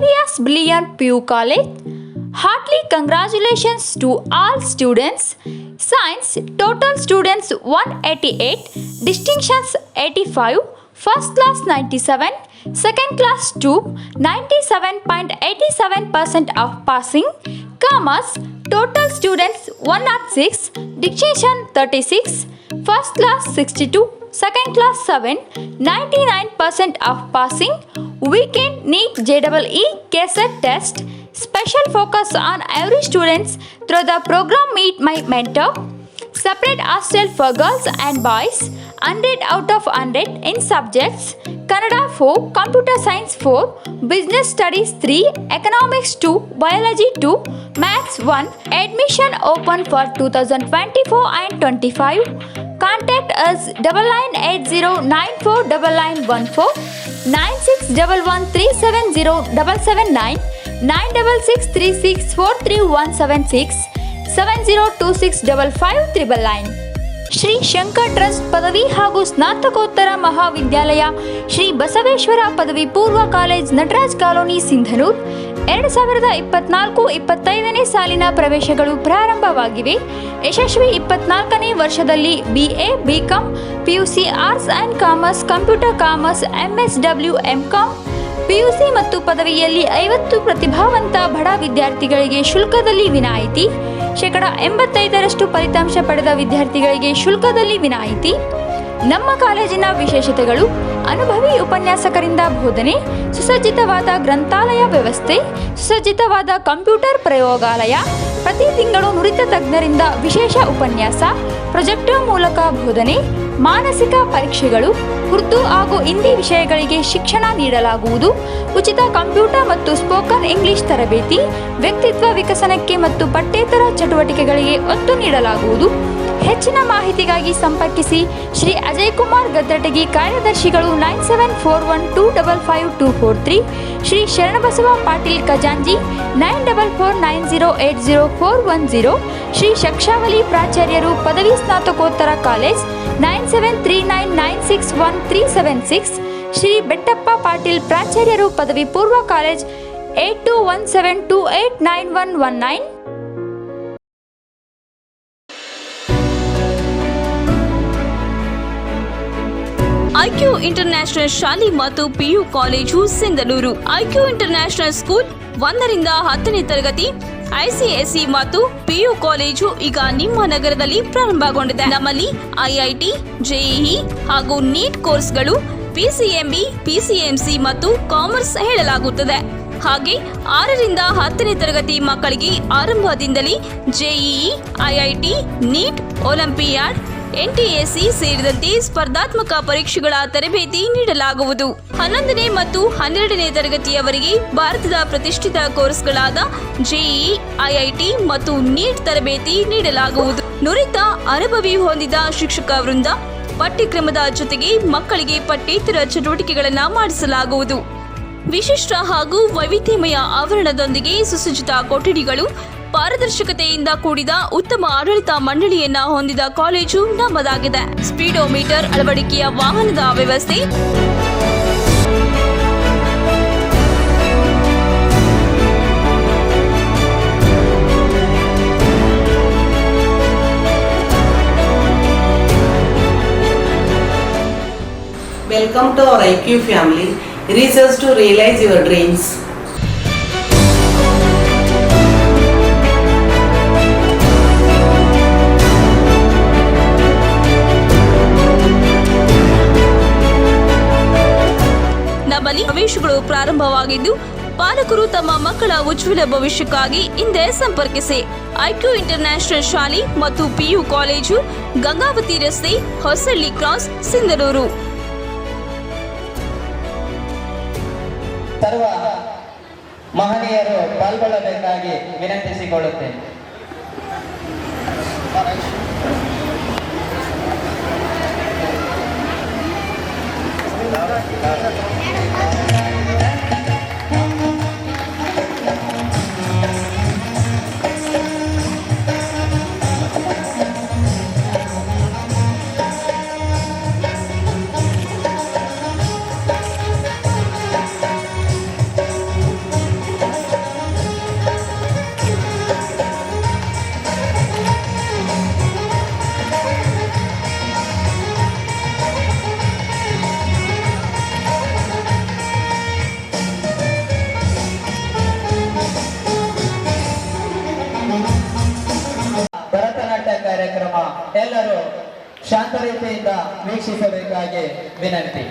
Xavier's Brilliant Pew College. Heartily congratulations to all students. Science total students 188, distinctions 85, first class 97, second class 2, 97.87% of passing, Commerce, total students 106, Dictation 36, First class 62, Second class 7, 99% of passing, Weekend need JWE Cassette Test, Special focus on every students through the program Meet My Mentor, Separate hostel for girls and boys, 100 out of 100 in subjects, Kannada 4, Computer Science 4, Business Studies 3, Economics 2, Biology 2, Maths 1. Admission open for 2024 and 25. Contact us double nine eight zero nine four double nine one four nine six double one three seven zero double seven nine nine double six three six four three one seven six seven zero two six double five triple nine Shri Shankar trust ಪದವಿ ಹಾಗೂ ಸ್ನಾತಕೋತ್ತರ ಮಹಾವಿದ್ಯಾಲಯ ಶ್ರೀ ಬಸವೇಶ್ವರ ಪದವಿ ಪೂರ್ವ college Nataraj colony Sindhanur ಎರಡು ಸಾವಿರದ ಇಪ್ಪತ್ನಾಲ್ಕು ಇಪ್ಪತ್ತೈದನೇ ಸಾಲಿನ ಪ್ರವೇಶಗಳು ಪ್ರಾರಂಭವಾಗಿವೆ ಯಶಸ್ವಿ ಇಪ್ಪತ್ನಾಲ್ಕನೇ ವರ್ಷದಲ್ಲಿ B A B PUC arts and commerce computer commerce S W M PUC ಮತ್ತು ಪದವಿಯಲ್ಲಿ ಐವತ್ತು ಪ್ರತಿಭಾವಂತ ಬಡ ವಿದ್ಯಾರ್ಥಿಗಳಿಗೆ ಶುಲ್ಕದಲ್ಲಿ ವಿನಾಯಿತಿ ಶೇಕಡ ಎಂಬತ್ತೈದರಷ್ಟು ಫಲಿತಾಂಶ ಪಡೆದ ವಿದ್ಯಾರ್ಥಿಗಳಿಗೆ ಶುಲ್ಕದಲ್ಲಿ ವಿನಾಯಿತಿ ನಮ್ಮ ಕಾಲೇಜಿನ ವಿಶೇಷತೆಗಳು ಅನುಭವಿ ಉಪನ್ಯಾಸಕರಿಂದ ಬೋಧನೆ ಸುಸಜ್ಜಿತವಾದ ಗ್ರಂಥಾಲಯ ವ್ಯವಸ್ಥೆ ಸುಸಜ್ಜಿತವಾದ ಕಂಪ್ಯೂಟರ್ ಪ್ರಯೋಗಾಲಯ ಪ್ರತಿ ತಿಂಗಳು ನುರಿತ ತಜ್ಞರಿಂದ ವಿಶೇಷ ಉಪನ್ಯಾಸ ಪ್ರೊಜೆಕ್ಟರ್ ಮೂಲಕ ಬೋಧನೆ ಮಾನಸಿಕ ಪರೀಕ್ಷೆಗಳು ಉರ್ದು ಹಾಗೂ ಹಿಂದಿ ವಿಷಯಗಳಿಗೆ ಶಿಕ್ಷಣ ನೀಡಲಾಗುವುದು ಉಚಿತ ಕಂಪ್ಯೂಟರ್ ಮತ್ತು ಸ್ಪೋಕನ್ ಇಂಗ್ಲಿಷ್ ತರಬೇತಿ ವ್ಯಕ್ತಿತ್ವ ವಿಕಸನಕ್ಕೆ ಮತ್ತು ಪಠ್ಯೇತರ ಚಟುವಟಿಕೆಗಳಿಗೆ ಒತ್ತು ನೀಡಲಾಗುವುದು ಹೆಚ್ಚಿನ ಮಾಹಿತಿಗಾಗಿ ಸಂಪರ್ಕಿಸಿ ಶ್ರೀ ಅಜಯ್ ಕುಮಾರ್ ಗದ್ದಟಗಿ ಕಾರ್ಯದರ್ಶಿಗಳು nine seven four one two double five two four three Shri Sharanabasava Patil ಖಜಾಂಜಿ nine double four nine zero eight zero four one zero Shri Shakshavali ಪ್ರಾಚಾರ್ಯರು ಪದವಿ ಸ್ನಾತಕೋತ್ತರ college nine seven three nine nine six one three seven six Shri Bettappa Patil ಪ್ರಾಚಾರ್ಯರು ಪದವಿ ಪೂರ್ವ college eight two one seven two eight nine one one nine IQ international ಶಾಲೆ ಮತ್ತು PU college Sindhanur IQ international school ಒಂದರಿಂದ ಹತ್ತನೇ ತರಗತಿ ICSE ಮತ್ತು PU college ಈಗ ನಿಮ್ಮ ನಗರದಲ್ಲಿ ಪ್ರಾರಂಭಗೊಂಡಿದೆ ನಮ್ಮಲ್ಲಿ ಐಐಟಿ ಜೆಇಇ ಹಾಗೂ ನೀಟ್ ಕೋರ್ಸ್ಗಳು ಪಿಸಿಎಂಬಿ ಪಿಸಿಎಂಸಿ ಮತ್ತು ಕಾಮರ್ಸ್ ಹೇಳಲಾಗುತ್ತದೆ ಹಾಗೆ ಆರರಿಂದ ಹತ್ತನೇ ತರಗತಿ ಮಕ್ಕಳಿಗೆ ಆರಂಭದಿಂದಲೇ JEE IIT NEET olympiad NTSC ಸೇರಿದಂತೆ ಸ್ಪರ್ಧಾತ್ಮಕ ಪರೀಕ್ಷೆಗಳ ತರಬೇತಿ ನೀಡಲಾಗುವುದು ಹನ್ನೊಂದನೇ ಮತ್ತು ಹನ್ನೆರಡನೇ ತರಗತಿಯವರೆಗೆ ಭಾರತದ ಪ್ರತಿಷ್ಠಿತ ಕೋರ್ಸ್ಗಳಾದ ಜೆಇ ಐಐಟಿ ಮತ್ತು ನೀಟ್ ತರಬೇತಿ ನೀಡಲಾಗುವುದು ನುರಿತ ಅನುಭವಿ ಹೊಂದಿದ ಶಿಕ್ಷಕ ವೃಂದ ಪಠ್ಯಕ್ರಮದ ಜೊತೆಗೆ ಮಕ್ಕಳಿಗೆ ಪಠ್ಯೇತರ ಚಟುವಟಿಕೆಗಳನ್ನು ಮಾಡಿಸಲಾಗುವುದು ವಿಶಿಷ್ಟ ಹಾಗೂ ವೈವಿಧ್ಯಮಯ ಆವರಣದೊಂದಿಗೆ ಸುಸಜ್ಜಿತ ಕೊಠಡಿಗಳು ಪಾರದರ್ಶಕತೆಯಿಂದ ಕೂಡಿದ ಉತ್ತಮ ಆಡಳಿತ ಮಂಡಳಿಯನ್ನ ಹೊಂದಿದ ಕಾಲೇಜು ನಮ್ಮದಾಗಿದೆ ಸ್ಪೀಡೋಮೀಟರ್ ಅಳವಡಿಕೆಯ ವಾಹನದ ವ್ಯವಸ್ಥೆ Welcome to our IQ family. Research to realize your dreams. ನಮ್ಮಲ್ಲಿ ಪ್ರವೇಶಗಳು ಪ್ರಾರಂಭವಾಗಿದ್ದು ಪಾಲಕರು ತಮ್ಮ ಮಕ್ಕಳ ಉಜ್ವಲ ಭವಿಷ್ಯಕ್ಕಾಗಿ ಹಿಂದೆ ಸಂಪರ್ಕಿಸಿ ಐಕ್ಯೂ ನ್ಯಾಷನಲ್ ಶಾಲೆ ಮತ್ತು ಪಿಯು ಕಾಲೇಜು ಗಂಗಾವತಿ ರಸ್ತೆ ಹೊಸಳ್ಳಿ ಕ್ರಾಸ್ ಸಿಂಧನೂರು ಮಹನೀಯರು Era ಜಾಗರೂಕತೆಯಿಂದ ವೀಕ್ಷಿಸಬೇಕಾಗಿ ವಿನಂತಿ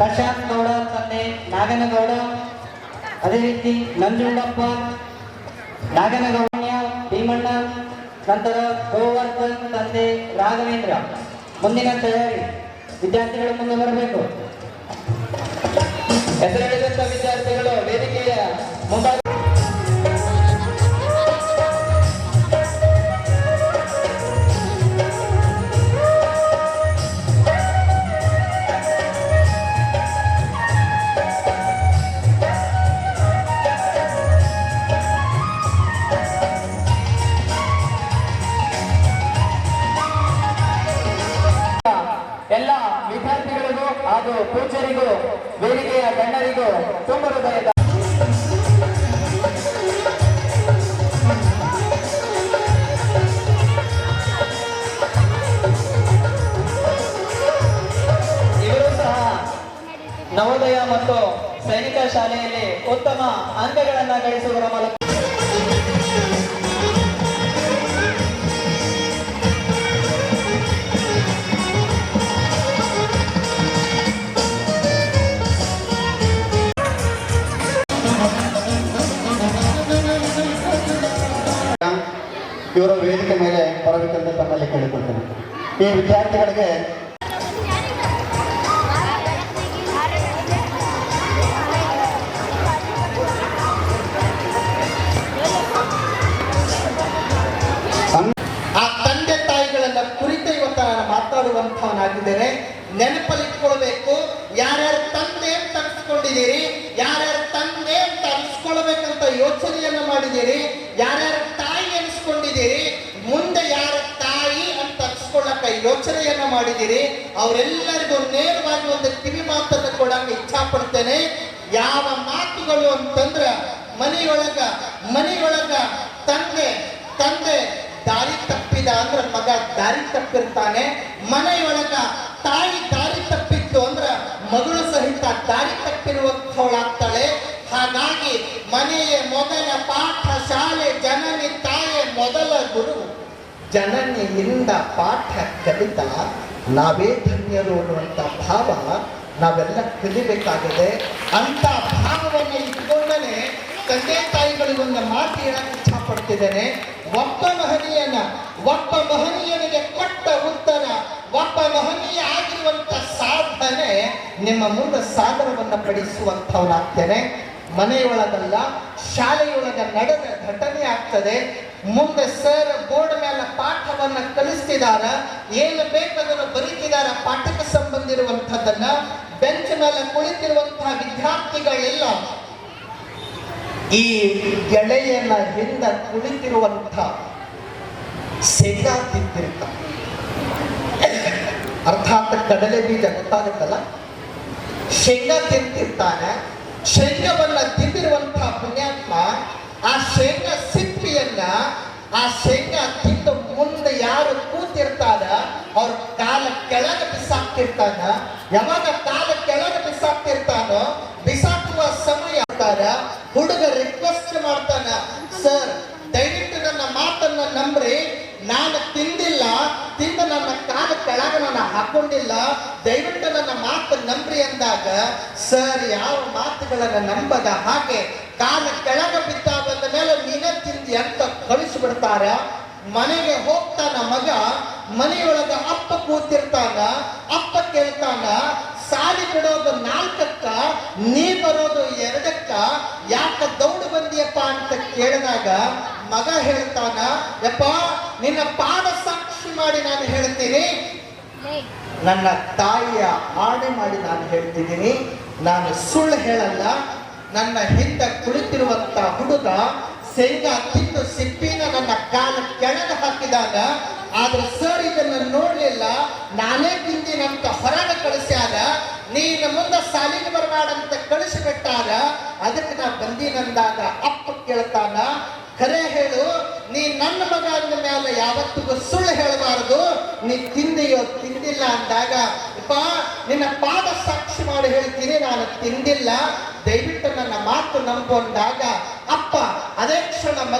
ಪ್ರಶಾಂತ್ ಗೌಡ ತಂದೆ ನಾಗನಗೌಡ ಅದೇ ರೀತಿ ನಂಜುಂಡಪ್ಪ ನಾಗನಗೌಣ್ಯ ಭೀಮಣ್ಣ ನಂತರ ಗೋವರ್ಧನ್ ತಂದೆ ರಾಘವೇಂದ್ರ ಮುಂದಿನ ತಯಾರಿ ವಿದ್ಯಾರ್ಥಿಗಳು ಮುಂದೆ ಬರಬೇಕು ಹೆಸರು ವಿದ್ಯಾರ್ಥಿಗಳು ವೇದಿಕೆಯ ಮುಂಭಾಗ ಎಲ್ಲ ವಿದ್ಯಾರ್ಥಿಗಳಿಗೂ ಹಾಗೂ ಪೂಜರಿಗೂ ವೇದಿಕೆಯ ಗಣ್ಯರಿಗೂ ತುಂಬ ಹೃದಯದ ಇವರು ಸಹ ನವೋದಯ ಮತ್ತು ಸೈನಿಕ ಶಾಲೆಯಲ್ಲಿ ಉತ್ತಮ ಅಂಕಗಳನ್ನು ಗಳಿಸುವುದರ ಮೂಲಕ ಇವರ ವೇದಿಕೆ ಮೇಲೆ ಬರಬೇಕಂತ ತಮ್ಮಲ್ಲಿ ಕೇಳಿಕೊಳ್ತೇನೆ ಈ ವಿದ್ಯಾರ್ಥಿಗಳಿಗೆ ಆ ತಂದೆ ತಾಯಿಗಳನ್ನ ಕುರಿತು ಇವತ್ತು ನಾನು ಮಾತಾಡುವಂತವನಾಗಿದ್ದೇನೆ ನೆನಪಲ್ಲಿಟ್ಕೊಳ್ಬೇಕು ಯಾರ್ಯಾರು ತಂದೆ ತಪ್ಪಿಸ್ಕೊಂಡಿದ್ದೀರಿ ಯೋಚನೆಯನ್ನ ಮಾಡಿದ್ದೀರಿ ಅವರೆಲ್ಲರಿಗೂ ನೇರವಾಗಿ ಒಂದು ಕಿವಿ ಮಾತನ್ನು ಕೊಡಂಗೆ ಇಚ್ಛಾ ಪಡ್ತೇನೆ ಯಾವ ಮಾತುಗಳು ಅಂತಂದ್ರ ಮನೆಯೊಳಗ ಮನೆಯೊಳಗ ತಂದೆ ತಂದೆ ದಾರಿ ತಪ್ಪಿದ ಅಂದ್ರೆ ಮಗ ದಾರಿ ತಪ್ಪಿರ್ತಾನೆ ಜನನೆಯಿಂದ ಪಾಠ ಕಲಿತ ನಾವೇ ಧನ್ಯರು ಅನ್ನುವಂಥ ಭಾವ ನಾವೆಲ್ಲ ಕಲಿಬೇಕಾಗಿದೆ ಅಂಥ ಭಾವವನ್ನು ಇಟ್ಕೊಂಡೇ ತಂದೆ ತಾಯಿಗಳಿಗೊಂದು ಮಾತು ಹೇಳಕ್ಕೆ ಇಚ್ಛಪಡ್ತಿದ್ದೇನೆ ಒಬ್ಬ ಮಹನೀಯನ ಒಬ್ಬ ಮಹನೀಯನಿಗೆ ಕೊಟ್ಟ ಉತ್ತರ ಒಬ್ಬ ಮಹನೀಯ ಆಗಿರುವಂಥ ಸಾಧನೆ ನಿಮ್ಮ ಮುಂದೆ ಸಾಗರವನ್ನು ಪಡಿಸುವಂಥವನಾಗ್ತೇನೆ ಮನೆಯೊಳಗಲ್ಲ ಶಾಲೆಯೊಳಗ ನಡೆದ ಘಟನೆ ಆಗ್ತದೆ ಮುಂದೆ ಸರ್ ಬೋರ್ಡ್ ಮೇಲೆ ಪಾಠವನ್ನ ಕಲಿಸ್ತಿದಾರ ಏನು ಬೇಕಾದರೂ ಬರೀತಿದಾರ ಪಾಠಕ್ಕೆ ಸಂಬಂಧಿರುವಂತಹದ್ದನ್ನ ಬೆಂಚ್ ಮೇಲೆ ಕುಳಿತಿರುವಂತಹ ವಿದ್ಯಾರ್ಥಿಗಳೆಲ್ಲ ಈ ಗೆಳೆಯನ ಹಿಂದ ಶೇಂಗಾ ತಿಂತಿರ್ತ ಅರ್ಥಾತ್ ಕಡಲೆ ಬೀಜ ಗೊತ್ತಾಗುತ್ತಲ್ಲ ಶೇಂಗಾ ತಿಂತಿರ್ತಾನೆ ಶೇಂಗವನ್ನ ತಿಂದಿರುವಂತಹ ಪುಣ್ಯಾತ್ಮ ಆ ಶೇಂಗಾ ಶೇಂಗಾವನ್ನ ಆ ಶೇಂಗಾ ಮುಂದೆ ಯಾರು ಕೂತಿರ್ತಾರ ಅವ್ರ ಕಾಲ ಕೆಳಗೆ ಬಿಸಾಕ್ತಿರ್ತಾನ ಯಾವಾಗ ಕಾಲ ಕೆಳಗೆ ಬಿಸಾಕ್ತಿರ್ತಾನೋ ಬಿಸಾಕುವ ಸಮಯ ಹುಡುಗ ರಿಕ್ವೆಸ್ಟ್ ಮಾಡ್ತಾನ ಸರ್ ದಯವಿಟ್ಟು ನನ್ನ ಮಾತನ್ನ ನಂಬ್ರಿ ನಾನು ತಿಂದಿಲ್ಲ ತಿಂದ ನನ್ನ ಕಾಲ ಕೆಳಗೆ ನಾನು ಹಾಕೊಂಡಿಲ್ಲ ದಯವಿಟ್ಟು ನನ್ನ ಮಾತು ನಂಬ್ರಿ ಅಂದಾಗ ಸರ್ ಯಾವ ಮಾತುಗಳನ್ನ ನಂಬದ ಹಾಗೆ ಕಾಲ ಕೆಳಗೆ ಬಿದ್ದ ಬಂದ ಮೇಲೆ ರೀತಿ ಅಂತ ಬಿಡ್ತಾರ ಮನೆಗೆ ಹೋಗ್ತಾನ ಮಗ ಮನೆಯೊಳಗ ಅಪ್ಪ ಕೂತಿರ್ತಾನ ಅಪ್ಪ ಕೇಳ್ತಾನ ಸಾಲಿ ಬಿಡೋದು ನಾಲ್ಕಕ್ಕ ನೀ ಬರೋದು ಎರಡಕ್ಕ ಯಾಕ ದೌಡ್ ಬಂದಿಯಪ್ಪ ಅಂತ ಕೇಳಿದಾಗ ಮಗ ಹೇಳ್ತಾನ ಯಪ್ಪ ನಿನ್ನ ಪಾದ ಸಾಕ್ಷಿ ಮಾಡಿ ನಾನು ಹೇಳ್ತೀನಿ ನನ್ನ ತಾಯಿಯ ಆಣೆ ಮಾಡಿ ನಾನು ಹೇಳ್ತಿದ್ದೀನಿ ನಾನು ಸುಳ್ಳು ಹೇಳಲ್ಲ ನನ್ನ ಹಿಂದೆ ಕುಳಿತಿರುವಂತ ಹುಡುಗ ಸೇಗಾ ತಿಂದು ಸಿಪ್ಪಿನ ನನ್ನ ಕಾಲ ಕೆಳಗೆ ಹಾಕಿದಾಗ ಆದ್ರೆ ಸರ್ ಇದನ್ನ ನೋಡ್ಲಿಲ್ಲ ನಾನೇ ಅಂತ ಹೊರಗೆ ಕಳಿಸ್ಯಾರ ನೀನು ಮುಂದೆ ಸಾಲಿಗೆ ಬರಬಾರ್ದಂತ ಕಳಿಸಿಬಿಟ್ಟಾರ ಅದಕ್ಕೆ ನಾ ಬಂದಿನಂದಾಗ ಅಪ್ಪ ಕೇಳ್ತಾನ ಕರೆ ಹೇಳು ನೀ ನನ್ನ ಮಗ ಅಂದ ಮೇಲೆ ಯಾವತ್ತಿಗೂ ಸುಳ್ಳು ಹೇಳಬಾರದು ನೀ ತಿಂದೆಯೋ ತಿಂದಿಲ್ಲ ಅಂದಾಗ ಅಪ್ಪ ನಿನ್ನ ಪಾದ ಸಾಕ್ಷಿ ಮಾಡಿ ಹೇಳ್ತೀನಿ ನಾನು ತಿಂದಿಲ್ಲ ದಯವಿಟ್ಟು ನನ್ನ ಮಾತು ನಂಬು 셀렉션